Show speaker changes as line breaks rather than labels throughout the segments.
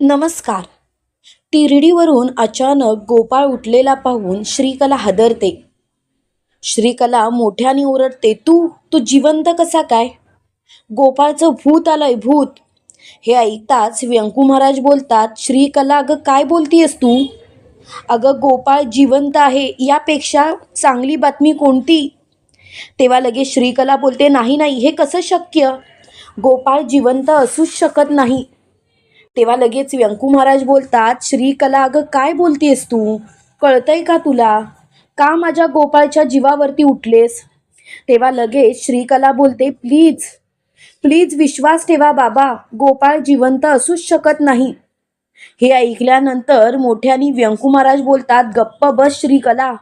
नमस्कार. तिरडीवरून अचानक गोपाळ उठलेला पाहून श्रीकला हादरते. श्रीकला मोठ्याने ओरडते तू? तू जिवंत कसा काय? गोपाळचं भूत आलंय भूत. हे ऐकताच व्यंकू महाराज बोलतात श्रीकला अगं काय बोलतीयस तू? अगं गोपाळ जिवंत आहे यापेक्षा चांगली बातमी कोणती? तेव्हा लगेच श्रीकला बोलते नाही नाही हे कसं शक्य? गोपाळ जिवंत असूच शकत नाही. तेव्हा लगेच व्यंकू महाराज बोलतात श्रीकला अगं काय बोलतेस तू? कळतंय का तुला? का माझ्या गोपाळच्या जीवावरती उठलेस? तेव्हा लगेच श्रीकला बोलते प्लीज प्लीज विश्वास ठेवा बाबा गोपाळ जिवंत असूच शकत नाही. हे ऐकल्यानंतर मोठ्याने व्यंकू महाराज बोलतात गप्प बस श्रीकला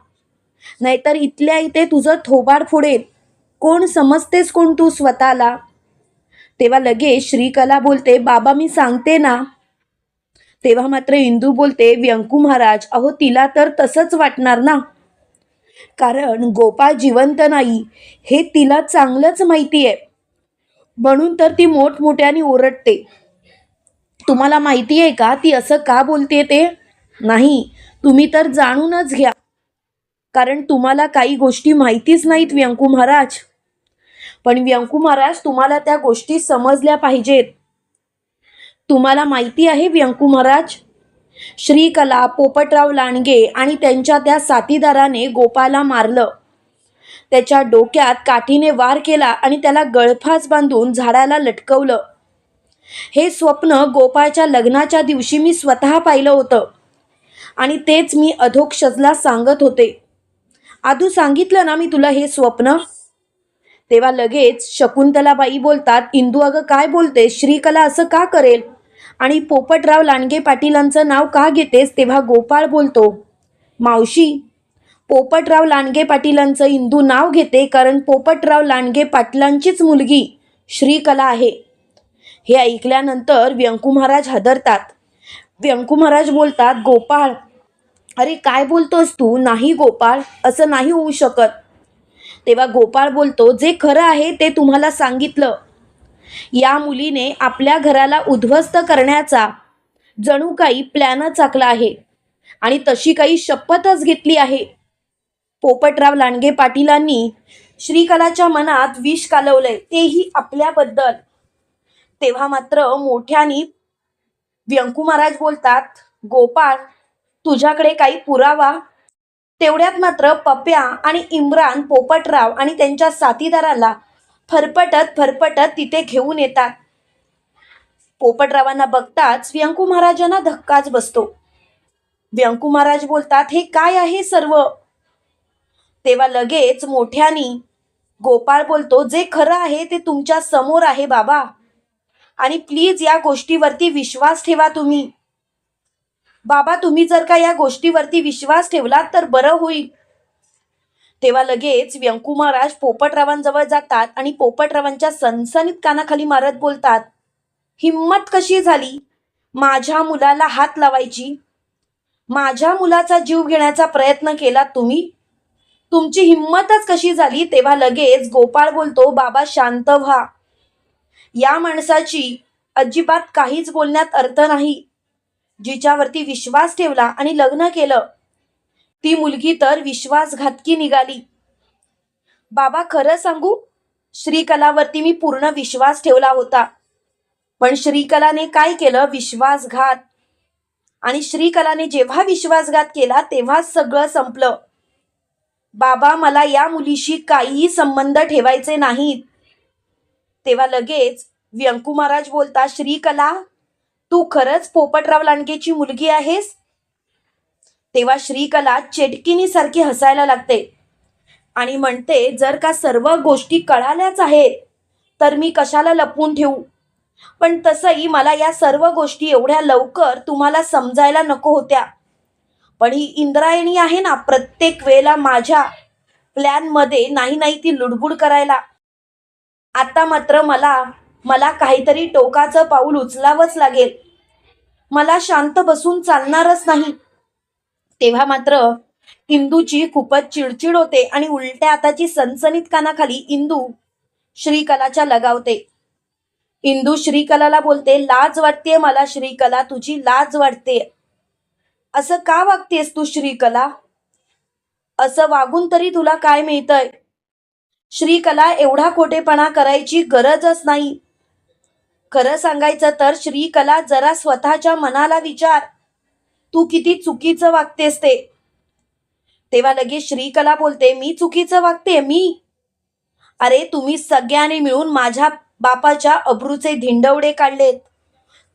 नाहीतर इथल्या इथे तुझं थोबाड फोडेल. कोण समजतेस कोण तू स्वतःला? तेव्हा लगेच श्रीकला बोलते बाबा मी सांगते ना. तेव्हा मात्र इंदू बोलते व्यंकू महाराज अहो तिला तर तसंच वाटणार ना. कारण गोपाळ जिवंत नाही हे तिला चांगलंच माहिती आहे म्हणून तर ती मोठमोठ्याने ओरडते. तुम्हाला माहिती आहे का ती असं का बोलते ते? नाही तुम्ही तर जाणूनच घ्या. कारण तुम्हाला काही गोष्टी माहितीच नाहीत व्यंकू महाराज. पण व्यंकू महाराज तुम्हाला त्या गोष्टी समजल्या पाहिजेत. तुम्हाला माहिती आहे व्यंकू महाराज? श्रीकला पोपटराव लांडगे आणि त्यांच्या त्या साथीदाराने गोपाला मारलं. त्याच्या डोक्यात काठीने वार केला आणि त्याला गळफास बांधून झाडाला लटकवलं. हे स्वप्न गोपाळच्या लग्नाच्या दिवशी मी स्वतः पाहिलं होतं आणि तेच मी अधोक्षजला सांगत होते. आधू सांगितलं ना मी तुला हे स्वप्न? तेव्हा लगेच शकुंतलाबाई बोलतात इंदू अगं काय बोलते? श्रीकला असं का करेल? आणि पोपटराव लांडगे पाटीलांचं नाव का घेतेस? तेव्हा गोपाळ बोलतो मावशी पोपटराव लांडगे पाटीलांचं इंदू नाव घेते कारण पोपटराव लांडगे पाटलांचीच मुलगी श्रीकला आहे. हे ऐकल्यानंतर व्यंकू महाराज हादरतात. व्यंकू महाराज बोलतात गोपाळ अरे काय बोलतोस तू? नाही गोपाळ असं नाही होऊ शकत. तेव्हा गोपाळ बोलतो जे खरं आहे ते तुम्हाला सांगितलं. या मुलीने आपल्या घराला उद्ध्वस्त करण्याचा जणू काही प्लॅनच आखला आहे आणि तशी काही शपथच घेतली आहे. पोपटराव लांडगे पाटीलांनी श्रीकलाच्या मनात विष कालवलंय तेही आपल्याबद्दल. तेव्हा मात्र मोठ्यानी व्यंकू महाराज बोलतात गोपाळ तुझ्याकडे काही पुरावा तेवढ्यात मात्र पप्या आणि इम्रान पोपटराव आणि त्यांच्या साथीदाराला फरफटत फरफटत तिथे घेऊन येतात. पोपटरावांना बघताच व्यंकू महाराजांना धक्काच बसतो. व्यंकू महाराज बोलतात हे काय आहे सर्व? तेव्हा लगेच मोठ्यानी गोपाळ बोलतो जे खरं आहे ते तुमच्यासमोर आहे बाबा. आणि प्लीज या गोष्टीवरती विश्वास ठेवा तुम्ही. बाबा तुम्ही जर का या गोष्टीवरती विश्वास ठेवलात तर बरं होईल. तेव्हा लगेच व्यंकू महाराज पोपटरावांजवळ जातात आणि पोपटरावांच्या सनसनीत कानाखाली मारत बोलतात हिम्मत कशी झाली? माझ्या मुलाला हात लावायची? माझ्या मुलाचा जीव घेण्याचा प्रयत्न केला तुम्ही? तुमची हिम्मतच कशी झाली? तेव्हा लगेच गोपाळ बोलतो बाबा शांत व्हा. या माणसाची अजिबात काहीच बोलण्यात अर्थ नाही. जिच्यावरती विश्वास ठेवला आणि लग्न केलं. ती मुलगी तर विश्वासघातकी निघाली. बाबा खरं सांगू? श्रीकलावरती मी पूर्ण विश्वास ठेवला होता. पण श्रीकलाने काय केलं? विश्वासघात. आणि श्रीकलाने जेव्हा विश्वासघात केला तेव्हा सगळं संपलं. बाबा मला या मुलीशी काहीही संबंध ठेवायचे नाहीत. तेव्हा लगेच व्यंकू महाराज बोलता श्रीकला तू खरंच पोपटराव लांडगेची मुलगी आहेस? तेव्हा श्रीकला चेटकिनी सारखी हसायला लागते आणि म्हणते जर का सर्व गोष्टी कळाल्याच आहेत तर मी कशाला लपवून ठेवू? पण तसंही मला या सर्व गोष्टी एवढ्या लवकर तुम्हाला समजायला नको होत्या. पण ही इंद्रायणी आहे ना प्रत्येक वेळेला माझ्या प्लॅनमध्ये नाही नाही ती लुडबुड करायला. आता मात्र मला मला काहीतरी टोकाचं पाऊल उचलावंच लागेल. मला शांत बसून चालणारच नाही. तेव्हा मात्र इंदूची खूपच चिडचिड होते आणि उलट्या हाताची सनसनीत कानाखाली इंदू श्रीकलाच्या लगावते. इंदू श्रीकलाला बोलते लाज वाटते मला श्रीकला तुझी लाज वाटते असं का वागतेस तू श्रीकला? असं वागून तरी तुला काय मिळतंय? श्रीकला एवढा खोटेपणा करायची गरजच नाही. खरं सांगायचं तर श्रीकला जरा स्वतःच्या मनाला विचार. तू किती चुकीचं वागतेस ते. तेव्हा लगेच श्रीकला बोलते मी चुकीचं वागते? मी? अरे तुम्ही सगळ्यांनी मिळून माझ्या बापाच्या अब्रूचे धिंडवडे काढलेत.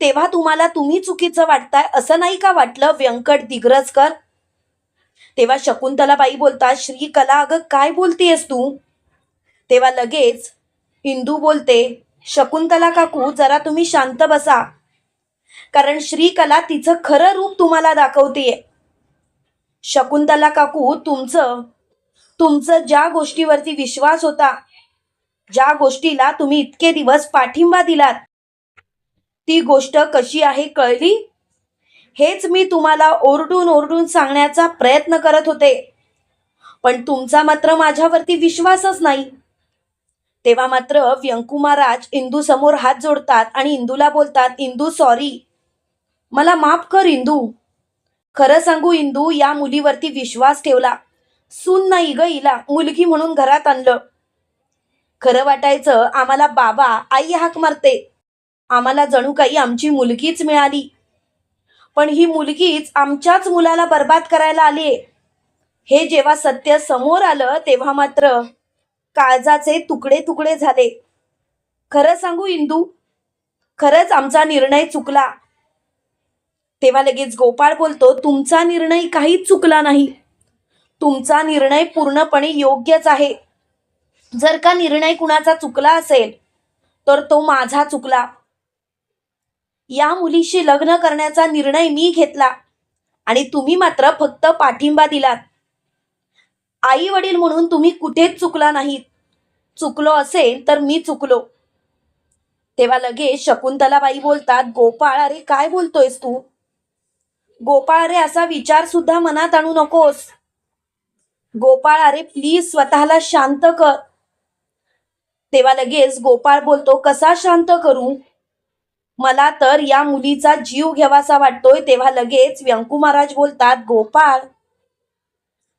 तेव्हा तुम्हाला तुम्ही चुकीचं वाटताय असं नाही का वाटलं? व्यंकट दिग्रजकर. तेव्हा शकुंतलाबाई बोलतात श्रीकला अगं काय बोलतेयस तू? तेव्हा लगेच हिंदू बोलते शकुंतला काकू जरा तुम्ही शांत बसा. कारण श्रीकला तिचं खरं रूप तुम्हाला दाखवतेय. शकुंतला काकू तुमचं तुमचं ज्या गोष्टीवरती विश्वास होता ज्या गोष्टीला तुम्ही इतके दिवस पाठिंबा दिलात ती गोष्ट कशी आहे कळली? हेच मी तुम्हाला ओरडून ओरडून सांगण्याचा प्रयत्न करत होते. पण तुमचा मात्र माझ्यावरती विश्वासच नाही. तेव्हा मात्र व्यंकू महाराज इंदू समोर हात जोडतात आणि इंदूला बोलतात इंदू सॉरी मला माफ कर इंदू. खरं सांगू इंदू या मुलीवरती विश्वास ठेवला. सून नाही ग हिला. मुलगी म्हणून घरात आणलं. खरं वाटायचं आम्हाला बाबा आई हाक मारते. आम्हाला जणू काही आमची मुलगीच मिळाली. पण ही मुलगीच आमच्याच मुलाला बर्बाद करायला आली हे जेव्हा सत्य समोर आलं तेव्हा मात्र काळजाचे तुकडे तुकडे झाले. खरं सांगू इंदू? खरंच आमचा निर्णय चुकला. तेव्हा लगेच गोपाळ बोलतो तुमचा निर्णय काहीच चुकला नाही. तुमचा निर्णय पूर्णपणे योग्यच आहे. जर का निर्णय कुणाचा चुकला असेल तर तो माझा चुकला. या मुलीशी लग्न करण्याचा निर्णय मी घेतला आणि तुम्ही मात्र फक्त पाठिंबा दिलात. आई वडील म्हणून तुम्ही कुठेच चुकला नाहीत. चुकलो असेल तर मी चुकलो. तेव्हा लगेच शकुंतलाबाई बोलतात गोपाळ अरे काय बोलतोयस तू? गोपाळ अरे असा विचार सुद्धा मनात आणू नकोस. गोपाळ अरे प्लीज स्वतःला शांत कर. तेव्हा लगेच गोपाळ बोलतो कसा शांत करू? मला तर या मुलीचा जीव घ्यावासा वाटतोय. तेव्हा लगेच व्यंकू महाराज बोलतात गोपाळ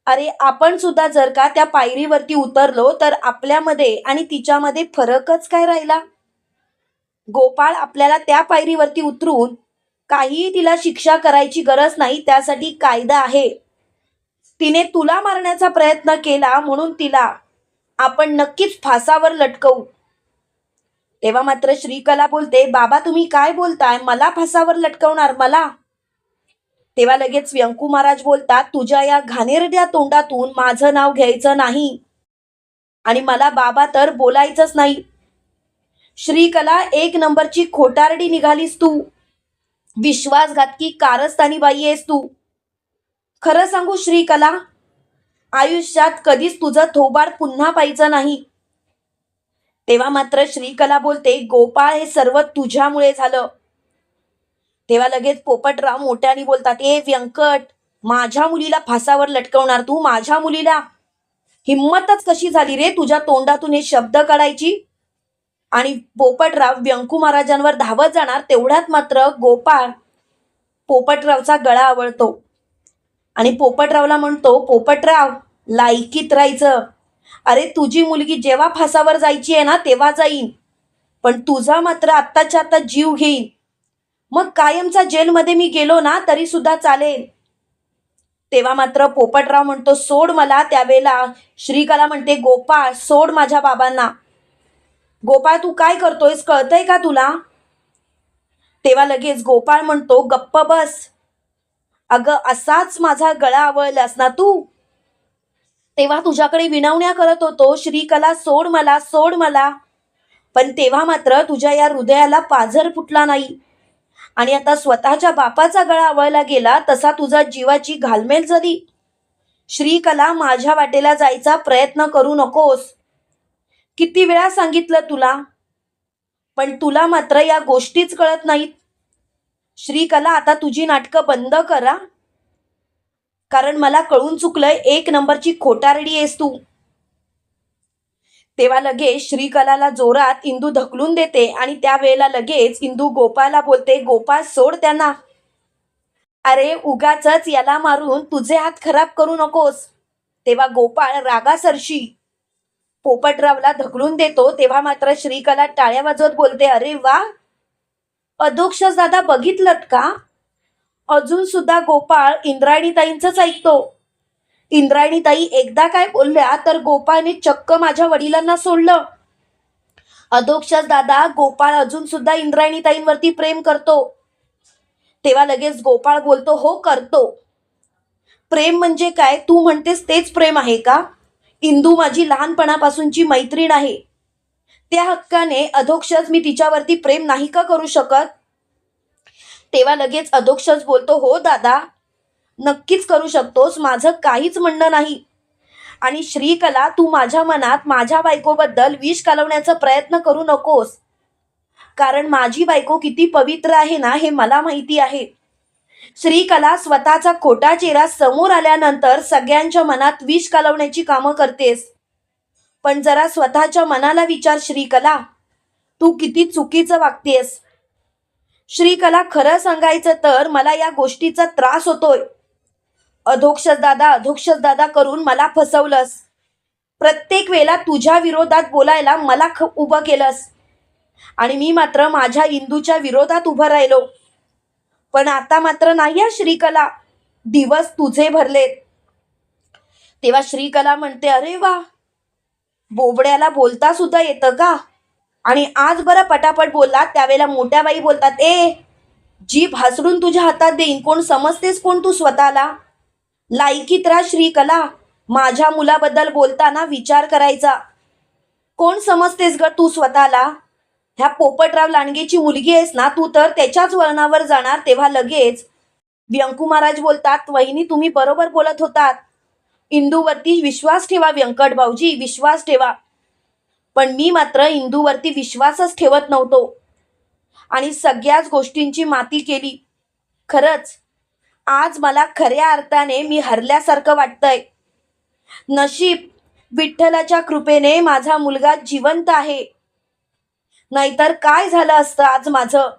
अरे आपण सुद्धा जर का त्या पायरीवरती उतरलो तर आपल्यामध्ये आणि तिच्यामध्ये फरकच काय राहिला? गोपाळ आपल्याला त्या पायरीवरती उतरून काहीही तिला शिक्षा करायची गरज नाही त्यासाठी कायदा आहे. तिने तुला मारण्याचा प्रयत्न केला म्हणून तिला आपण नक्कीच फासावर लटकवू. तेव्हा मात्र श्रीकला बोलते बाबा तुम्ही काय बोलताय? मला फासावर लटकवणार मला तेव्हा लगेच व्यंकू महाराज बोलतात तुझ्या या घाणेरड्या तोंडातून माझं नाव घ्यायचं नाही. आणि मला बाबा तर बोलायचंच नाही. श्रीकला एक नंबरची खोटारडी निघालीस तू. विश्वासघातकी कारस्थानी बाई आहेस तू. खरं सांगू श्रीकला आयुष्यात कधीच तुझं थोबाड पुन्हा पाहिजे नाही. तेव्हा मात्र श्रीकला बोलते गोपाळ हे सर्व तुझ्यामुळे झालं. तेव्हा लगेच पोपटराव मोठ्याने बोलतात ए व्यंकट माझ्या मुलीला फासावर लटकवणार तू? माझ्या मुलीला? हिम्मतच कशी झाली रे तुझ्या तोंडातून हे शब्द काढायची? आणि पोपटराव व्यंकू महाराजांवर धावत जाणार तेवढ्यात मात्र गोपाळ पोपटरावचा गळा आवळतो. आणि पोपटरावला म्हणतो पोपटराव लायकीत राहायचं. अरे तुझी मुलगी जेव्हा फासावर जायची आहे ना तेव्हा जाईन. पण तुझा मात्र आत्ताच्या आता जीव घेईन. मग कायमचा जेलमध्ये मी गेलो ना तरी सुद्धा चालेल. तेव्हा मात्र पोपटराव म्हणतो सोड मला त्यावेळेला. श्रीकला म्हणते गोपाळ सोड माझ्या बाबांना. गोपाळ तू काय करतोयस? कळतंय का तुला? तेव्हा लगेच गोपाळ म्हणतो गप्प बस. अगं असाच माझा गळा आवळलास ना तू? तेव्हा तुझ्याकडे विनवण्या करत होतो श्रीकला सोड मला सोड मला. पण तेव्हा मात्र तुझ्या या हृदयाला पाझर फुटला नाही. आणि आता स्वतःच्या बापाचा गळा आवळला गेला तसा तुझा जीवाची घालमेल झाली श्रीकला माझ्या वाटेला जायचा प्रयत्न करू नकोस. किती वेळा सांगितलं तुला? पण तुला मात्र या गोष्टीच कळत नाहीत. श्रीकला आता तुझी नाटकं बंद करा. कारण मला कळून चुकलंय एक नंबरची खोटारडी आहेस तू. तेव्हा लगेच श्रीकलाला जोरात इंदू ढकलून देते आणि त्यावेळेला लगेच इंदू गोपाळला बोलते गोपाळ सोड त्यांना. अरे उगाच याला मारून तुझे हात खराब करू नकोस. तेव्हा गोपाळ रागासरशी पोपटरावला ढकलून देतो तेव्हा मात्र श्रीकला टाळ्या वाजवत बोलते अरे वा अधोक्षस दादा बघितलत का? अजून सुद्धा गोपाळ इंद्रायणीताईंच ऐकतो. इंद्रायणीताई एकदा काय बोलल्या तर गोपाळने चक्क माझ्या वडिलांना सोडलं. अधोक्षस दादा गोपाळ अजून सुद्धा इंद्रायणीताईंवरती प्रेम करतो. तेव्हा लगेच गोपाळ बोलतो हो करतो. प्रेम म्हणजे काय? तू म्हणतेस तेच प्रेम आहे का? इंदू माझी लहानपणापासूनची मैत्रीण आहे. त्या हक्काने अधोक्षज मी तिच्यावरती प्रेम नाही का करू शकत? तेव्हा लगेच अधोक्षज बोलतो हो दादा नक्कीच करू शकतोस. माझं काहीच म्हणणं नाही. आणि श्रीकला तू माझ्या मनात माझ्या बायकोबद्दल विष कालवण्याचा प्रयत्न करू नकोस. कारण माझी बायको किती पवित्र आहे ना हे मला माहिती आहे. श्रीकला स्वतःचा खोटा चेहरा समोर आल्यानंतर सगळ्यांच्या मनात विष कालवण्याची कामं करतेस. पण जरा स्वतःच्या मनाला विचार श्रीकला. तू किती चुकीचं वागतेस. श्रीकला खरं सांगायचं तर मला या गोष्टीचा त्रास होतोय. अधोक्षस दादा अधोक्षस दादा करून मला फसवलंस. प्रत्येक वेळेला तुझ्या विरोधात बोलायला मला ख उभं केलंस. आणि मी मात्र माझ्या इंदूच्या विरोधात उभं राहिलो. पण आता मात्र नाही हा श्रीकला. दिवस तुझे भरलेत. तेव्हा श्रीकला म्हणते अरे वा! बोबड्याला बोलता सुद्धा येतं का? आणि आज बरं पटापट बोलला त्यावेळेला मोठ्या बाई बोलतात ए जीभ हसडून तुझ्या हातात देईन कोण समजतेस कोण तू स्वतःला? लायकीत श्रीकला. माझ्या मुलाबद्दल बोलताना विचार करायचा. कोण समजतेस ग तू स्वतःला? ह्या पोपटराव लांडगेची मुलगी आहेस ना तू तर? त्याच्याच वळणावर जाणार तेव्हा लगेच. व्यंकू महाराज बोलतात वहिनी तुम्ही बरोबर बोलत होतात. इंदूवरती विश्वास ठेवा व्यंकट भाऊजी विश्वास ठेवा. पण मी मात्र इंदूवरती विश्वासच ठेवत नव्हतो. आणि सगळ्याच गोष्टींची माती केली. खरंच आज मला खऱ्या अर्थाने मी हरल्यासारखं वाटतंय. नशीब विठ्ठलाच्या कृपेने माझा मुलगा जिवंत आहे. नाहीतर काय झालं असतं आज माझं?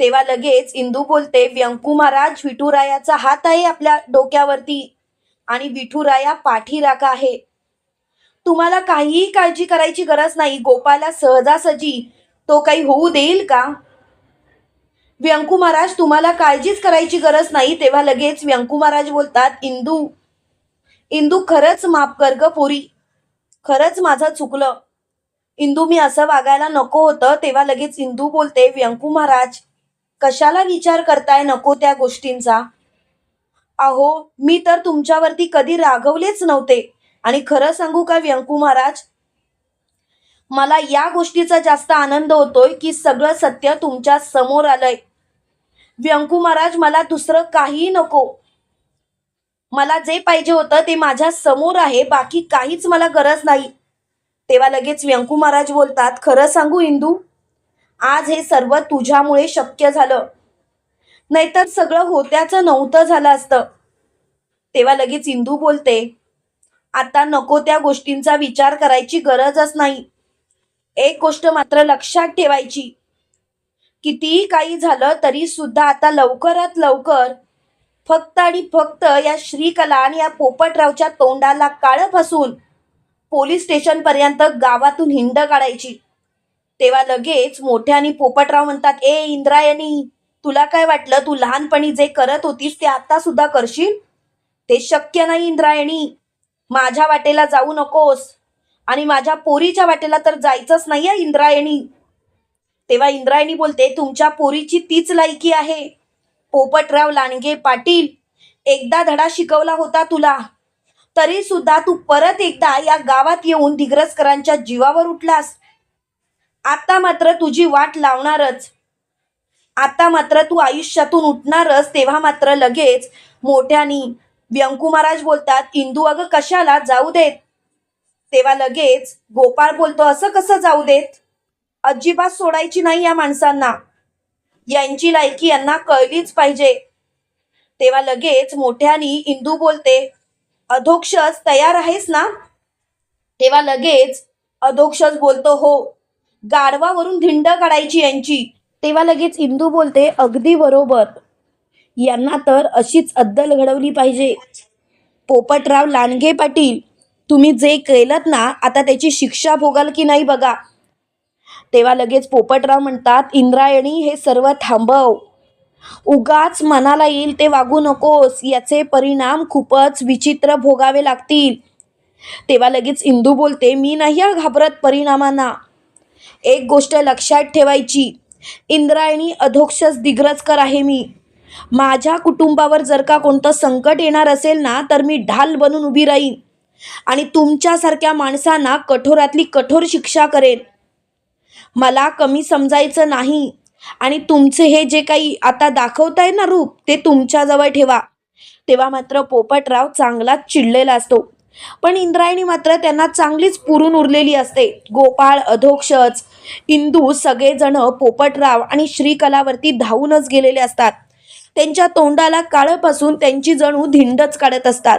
तेव्हा लगेच इंदू बोलते व्यंकू महाराज विठुरायाचा हात आहे आपल्या डोक्यावरती आणि विठुराया पाठीराखा आहे. तुम्हाला काहीही काळजी करायची गरज नाही. गोपाला सहजासहजी तो काही होऊ देईल का? व्यंकू महाराज तुम्हाला काळजीच करायची गरज नाही. तेव्हा लगेच व्यंकू महाराज बोलतात इंदू इंदू खरंच माफ कर ग पोरी. खरंच माझं चुकलं. इंदू मी असं वागायला नको होतं. तेव्हा लगेच इंदू बोलते व्यंकू महाराज कशाला विचार करताय नको त्या गोष्टींचा? अहो मी तर तुमच्यावरती कधी रागवलेच नव्हते. आणि खरं सांगू का व्यंकू महाराज मला या गोष्टीचा जास्त आनंद होतोय की सगळं सत्य तुमच्यासमोर आलंय. व्यंकू महाराज मला दुसरं काहीही नको. मला जे पाहिजे होतं ते माझ्यासमोर आहे बाकी काहीच मला गरज नाही. तेव्हा लगेच व्यंकू महाराज बोलतात खरं सांगू इंदू आज हे सर्व तुझ्यामुळे शक्य झालं. नाहीतर सगळं होत्याचं नव्हतं झालं असतं. तेव्हा लगेच इंदू बोलते आता नको त्या गोष्टींचा विचार करायची गरजच नाही. एक गोष्ट मात्र लक्षात ठेवायची कितीही काही झालं तरी सुद्धा आता लवकरात लवकर फक्त आणि फक्त या श्रीकला आणि या पोपटरावच्या तोंडाला काळं फसून पोलीस स्टेशनपर्यंत गावातून हिंड काढायची. तेव्हा लगेच मोठ्याने पोपटराव म्हणतात ए इंद्रायणी तुला काय वाटलं? तू लहानपणी जे करत होतीस ते आता सुद्धा करशील? ते शक्य नाही इंद्रायणी. माझ्या वाटेला जाऊ नकोस. आणि माझ्या पोरीच्या वाटेला तर जायचंच नाही आहे इंद्रायणी. तेव्हा इंद्रायणी बोलते तुमच्या पोरीची तीच लायकी आहे. पोपटराव लांडगे पाटील एकदा धडा शिकवला होता तुला. तरी सुद्धा तू परत एकदा या गावात येऊन दिग्रसकरांच्या जीवावर उठलास. आता मात्र तुझी वाट लावणारच. आता मात्र तू आयुष्यातून उठणारच. तेव्हा मात्र लगेच मोठ्यानी व्यंकू महाराज बोलतात इंदू अगं कशाला जाऊ देत? तेव्हा लगेच गोपाळ बोलतो असं कसं जाऊ देत? अजिबात सोडायची नाही या माणसांना. यांची लायकी यांना कळलीच पाहिजे. तेव्हा लगेच मोठ्यानी इंदू बोलते अधोक्षज तयार आहेस ना? तेव्हा लगेच अधोक्षस बोलतो हो. गाढवावरून धिंड काढायची यांची. तेव्हा लगेच इंदू बोलते अगदी बरोबर. यांना तर अशीच अद्दल घडवली पाहिजे. पोपटराव लांडगे पाटील तुम्ही जे केलं ना आता त्याची शिक्षा भोगाल की नाही बघा. तेव्हा लगेच पोपटराव म्हणतात इंद्रायणी हे सर्व थांबव. उगाच मनाला येईल ते वागू नकोस. याचे परिणाम खूपच विचित्र भोगावे लागतील. तेव्हा लगेच इंदू बोलते मी नाही घाबरत परिणामांना. एक गोष्ट लक्षात ठेवायची. इंद्रायणी अधोक्षस दिग्रजकर आहे मी. माझ्या कुटुंबावर जर का कोणतं संकट येणार असेल ना तर मी ढाल बनून उभी राहीन आणि तुमच्यासारख्या माणसांना कठोरातली कठोर शिक्षा करेन. मला कमी समजायचं नाही. आणि तुमचे हे जे काही आता दाखवताय ना रूप ते तुमच्याजवळ ठेवा. तेव्हा मात्र पोपटराव चांगलाच चिडलेला असतो. पण इंद्रायणी मात्र त्यांना चांगलीच पुरून उरलेली असते. गोपाळ अधोक्षच इंदू सगळेजण पोपटराव आणि श्रीकलावरती धावूनच गेलेले असतात. त्यांच्या तोंडाला काळपासून त्यांची जणू धिंडच काढत असतात.